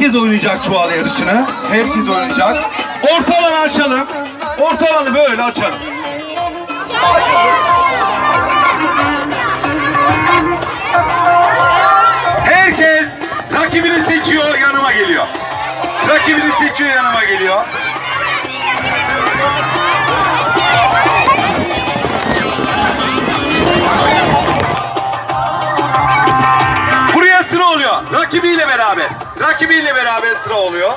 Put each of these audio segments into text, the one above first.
Herkes oynayacak çuval yarışını. Herkes oynayacak. Orta alanı açalım. Orta alanı böyle açalım. Herkes rakibini seçiyor, yanıma geliyor. Rakibini seçiyor, yanıma geliyor. Rakibiyle beraber. Rakibiyle beraber sıra oluyor.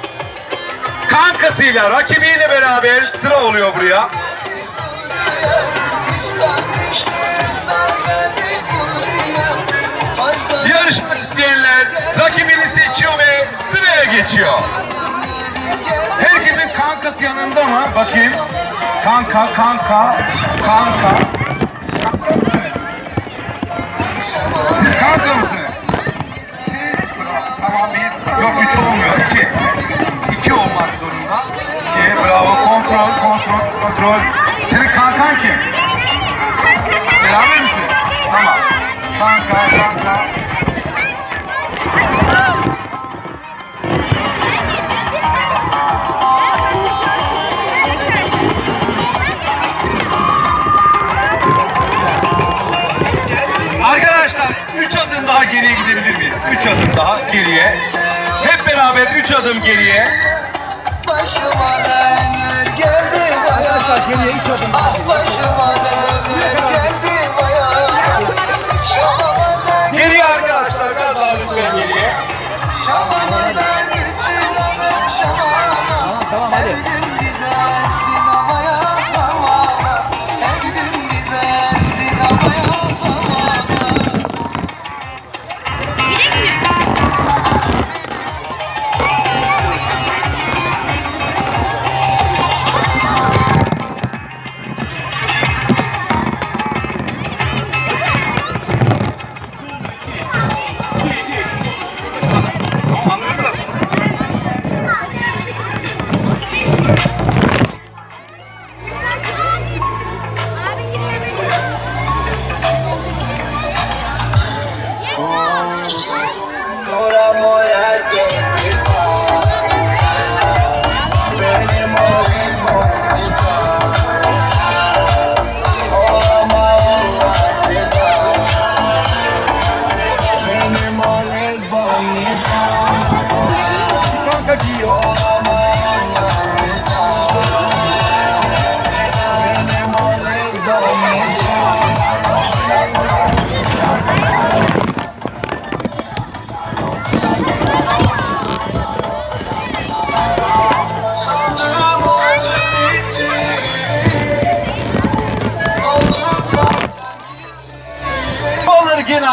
Kankasıyla, rakibiyle beraber sıra oluyor buraya. Yarışmak isteyenler rakibini seçiyor ve sıraya geçiyor. Herkesin kankası yanında mı? Bakayım. Kanka, kanka, kanka. Siz kanka mısınız? Kontrol. Senin kankan kim? Beraber misin? Tamam. Kanka, kanka. Arkadaşlar 3 adım daha geriye gidebilir miyiz? 3 adım daha geriye. Hep beraber 3 adım geriye.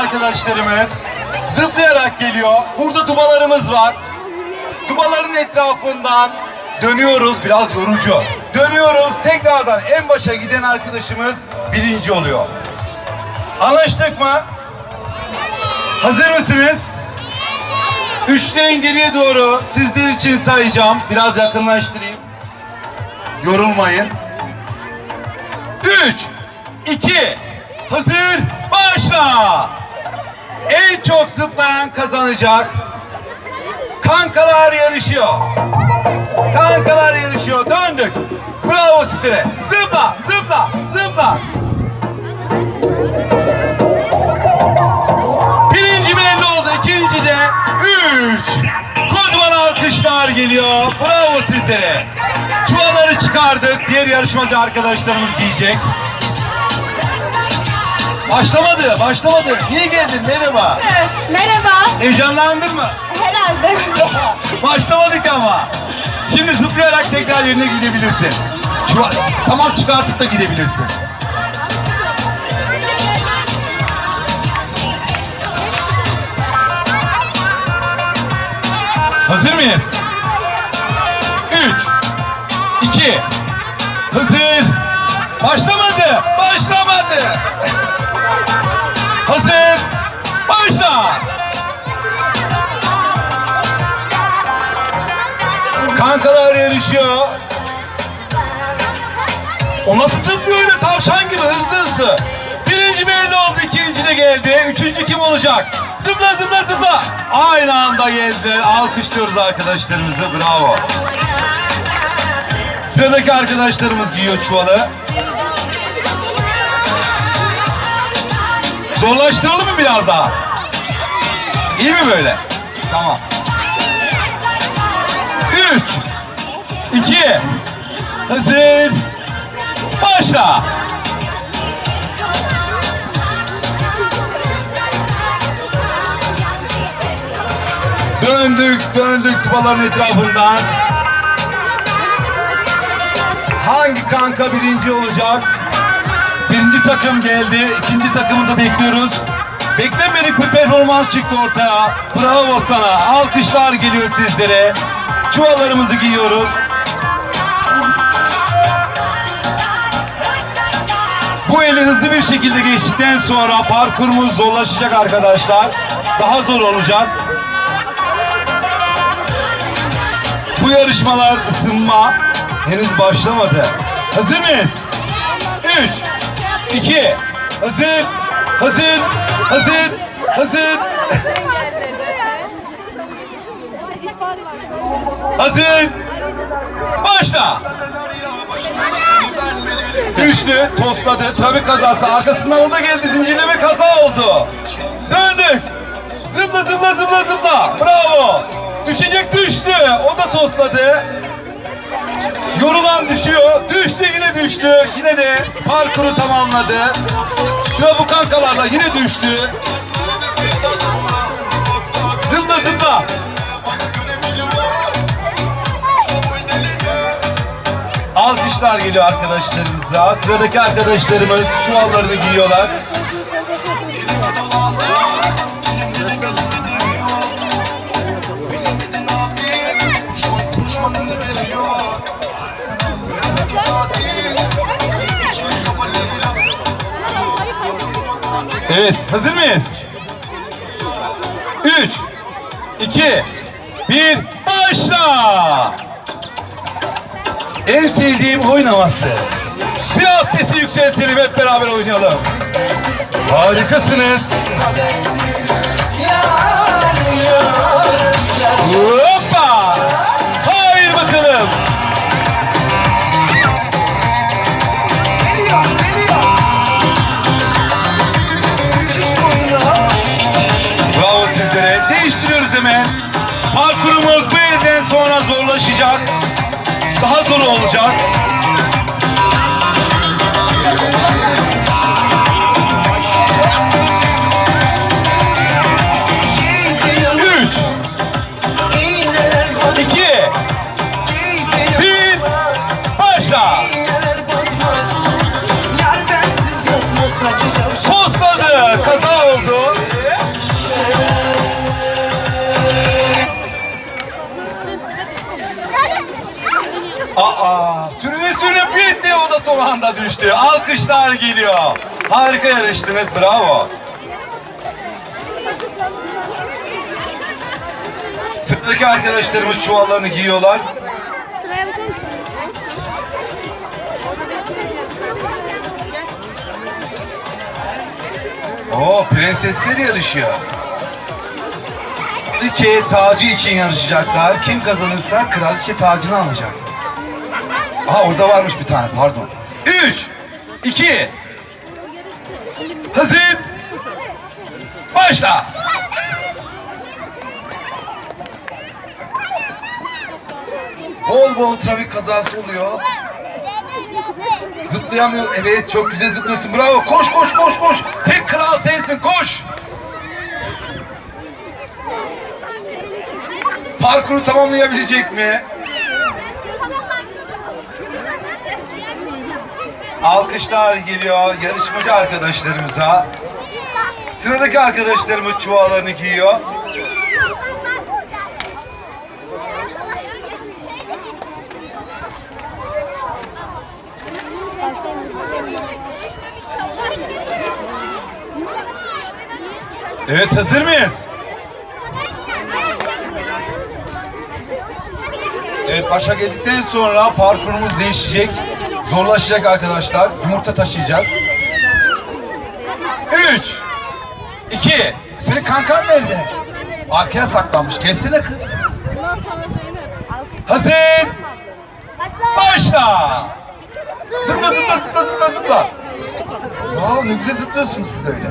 Arkadaşlarımız zıplayarak geliyor. Burada dubalarımız var. Dubaların etrafından dönüyoruz. Biraz yorucu. Dönüyoruz. Tekrardan en başa giden arkadaşımız birinci oluyor. Anlaştık mı? Hazır mısınız? Üçten geriye doğru sizler için sayacağım. Biraz yakınlaştırayım. Yorulmayın. Üç, iki, hazır, başla! En çok zıplayan kazanacak. Kankalar yarışıyor. Kankalar yarışıyor. Döndük. Bravo sizlere. Zıpla, zıpla, zıpla. Birinci belli oldu. İkinci de üç. Kocaman alkışlar geliyor. Bravo sizlere. Çuvalları çıkardık. Diğer yarışmacı arkadaşlarımız giyecek. Başlamadı, başlamadı. Niye geldin? Merhaba. Merhaba. Heyecanlandın mı? Herhalde. Başlamadık ama. Şimdi zıplayarak tekrar yerine gidebilirsin. Çuval, tamam çıkartıp da gidebilirsin. Hazır mıyız? Üç, iki, hazır. Başlamadı, başlamadı. Başla. Kankalar yarışıyor. O nasıl zıplıyor öyle tavşan gibi hızlı hızlı. Birinci belli oldu, ikinci de geldi. Üçüncü kim olacak? Zıpla zıpla zıpla. Aynı anda geldiler. Alkışlıyoruz arkadaşlarımızı. Bravo. Sıradaki arkadaşlarımız giyiyor çuvalı. Zorlaştıralım mı biraz daha? İyi mi böyle? Tamam. Üç, iki, hazır, başla. Döndük, döndük kupaların etrafından. Hangi kanka birinci olacak? Birinci takım geldi. ikinci takımı da bekliyoruz. Beklenmedik bir performans çıktı ortaya. Bravo sana. Alkışlar geliyor sizlere. Çuvallarımızı giyiyoruz. Bu eli hızlı bir şekilde geçtikten sonra parkurumuz zorlaşacak arkadaşlar. Daha zor olacak. Bu yarışmalar ısınma henüz başlamadı. Hazır mıyız? 3, 2, hazır, hazır, hazır, hazır. hazır. Başla. Düştü, tosladı, trafik kazası. Arkasından o da geldi, zincirleme kaza oldu. Döndük. Zıpla zıpla zıpla zıpla. Bravo. Düşecek düştü. O da tosladı. Yorulan düşüyor. Düştü yine düştü. Yine de parkuru tamamladı. Sıra bu kankalarla yine düştü. Zıpla zıpla. Alkışlar geliyor arkadaşlarımıza. Sıradaki arkadaşlarımız çuvallarını giyiyorlar. Evet, hazır mıyız? 3, 2, 1, başla! En sevdiğim oyun havası. Biraz sesi yükseltelim hep beraber oynayalım. Harikasınız. Habersiz zorlaşacak. Daha zor olacak. Aa, sürüne sürüne bitti o da son anda düştü. Alkışlar geliyor. Harika yarıştınız. Bravo. Sıradaki arkadaşlarımız çuvallarını giyiyorlar. Oo, prensesler yarışıyor. Kraliçe tacı için yarışacaklar. Kim kazanırsa kraliçe tacını alacak. Aha orada varmış bir tane pardon. Üç, iki, hazır, başla. Bol bol trafik kazası oluyor. Zıplayamıyor. Evet çok güzel zıplıyorsun. Bravo. Koş koş koş koş. Tek kral sensin. Koş. Parkuru tamamlayabilecek mi? Alkışlar geliyor yarışmacı arkadaşlarımıza. Sıradaki arkadaşlarımız çuvallarını giyiyor. Evet hazır mıyız? Evet başa geldikten sonra parkurumuz değişecek. Zorlaşacak arkadaşlar. Yumurta taşıyacağız. 3 2 Senin kankan nerede? Arkaya saklanmış. Gelsene kız. Hazır. Başla. Zıpla zıpla zıpla zıpla zıpla. Ya ne güzel zıplıyorsunuz siz öyle.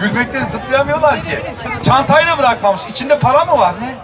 Gülmekten zıplayamıyorlar ki. Çantayı da bırakmamış. İçinde para mı var ne?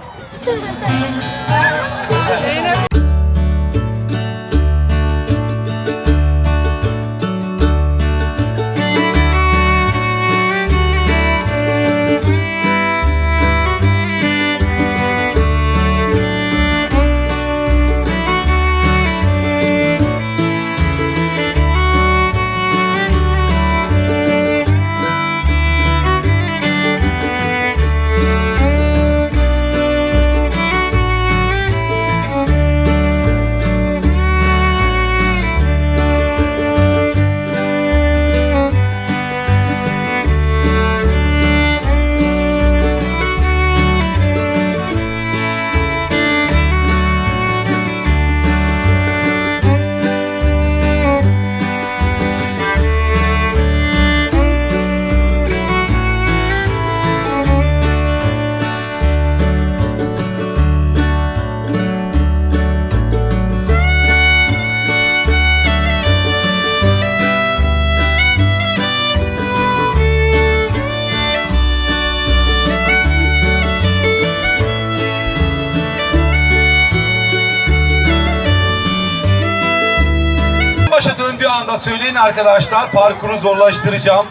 Anda söyleyin arkadaşlar. Parkuru zorlaştıracağım.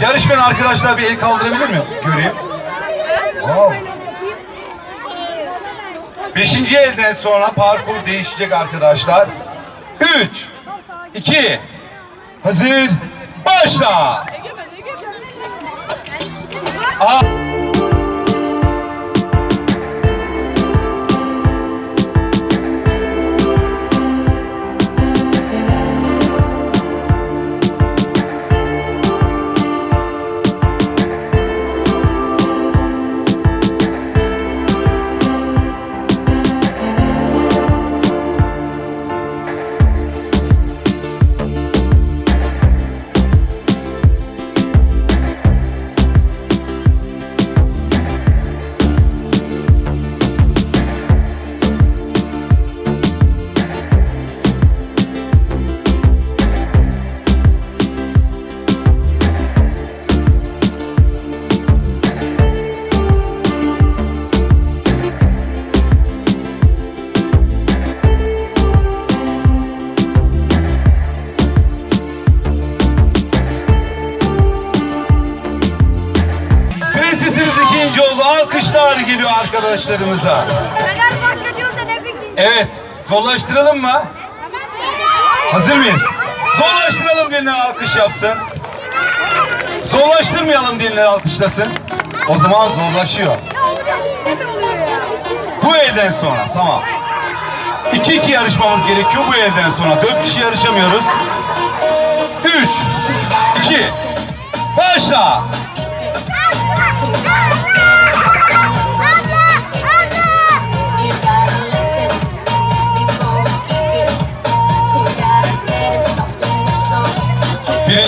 Yarışmayan arkadaşlar bir el kaldırabilir mi? Göreyim. Wow. Beşinci elden sonra parkur değişecek arkadaşlar. Üç, iki, hazır, başla. Aa. Alkışlar geliyor arkadaşlarımıza. Evet, zorlaştıralım mı? Hazır mıyız? Zorlaştıralım diyenler alkış yapsın. Zorlaştırmayalım diyenler alkışlasın. O zaman zorlaşıyor. Bu elden sonra tamam. 2-2 yarışmamız gerekiyor bu elden sonra. 4 kişi yarışamıyoruz. 3, 2, başla.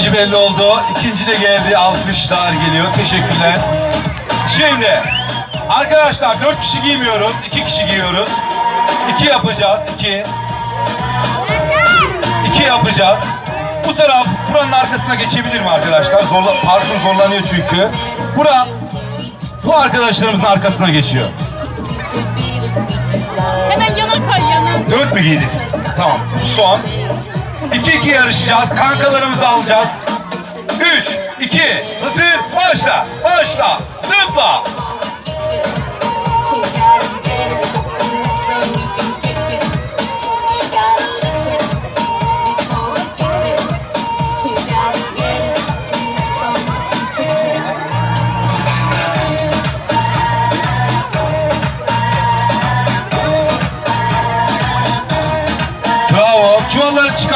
Birinci belli oldu. İkinci de geldi. Alkışlar geliyor. Teşekkürler. Şimdi arkadaşlar dört kişi giymiyoruz. iki kişi giyiyoruz. İki yapacağız. iki. İki yapacağız. Bu taraf buranın arkasına geçebilir mi arkadaşlar? Zorla, parkur zorlanıyor çünkü. Bura bu arkadaşlarımızın arkasına geçiyor. Hemen yana kay yana. Dört mü giydik? Tamam. Son. İki iki yarışacağız. Kankalarımızı alacağız. Üç, iki, hazır, başla, başla, zıpla.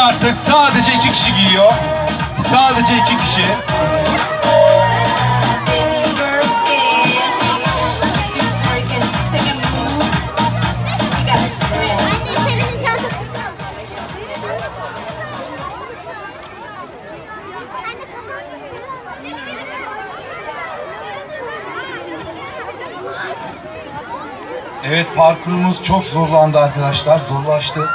artık sadece iki kişi giyiyor. Sadece iki kişi. Evet parkurumuz çok zorlandı arkadaşlar. Zorlaştı.